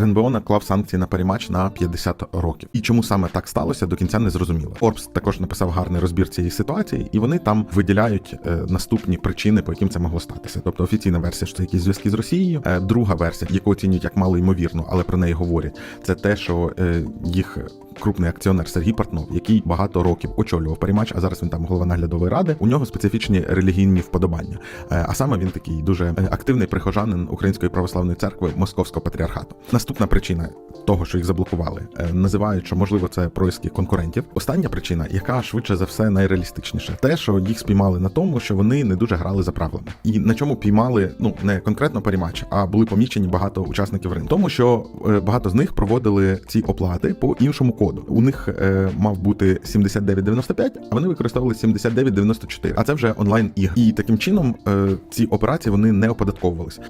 РНБО наклав санкції на перемач на 50 років. І чому саме так сталося, до кінця не зрозуміло. Орбс також написав гарний розбір цієї ситуації, і вони там виділяють е, наступні причини, по яким це могло статися. Тобто офіційна версія, що це якісь зв'язки з Росією. Е, друга версія, яку оцінюють як мало ймовірно, але про неї говорять, це те, що е, їх крупний акціонер Сергій Портнов, який багато років очолював Парімач, а зараз він там голова наглядової ради. У нього специфічні релігійні вподобання. Е, А саме він такий дуже е, активний прихожанин Української православної церкви Московського патріархату. Наступна причина того, що їх заблокували, е, називають, що можливо це происки конкурентів. Остання причина, яка швидше за все найреалістичніша, те, що їх спіймали на тому, що вони не дуже грали за правилами, і на чому піймали ну не конкретно Парімач, а були помічені багато учасників ринку. Тому що багато з них проводили ці оплати по іншому коду. У них е, мав бути 7995, а вони використовували 7994. А це вже онлайн ігри. І таким чином е, ці операції вони не оподатковувалися.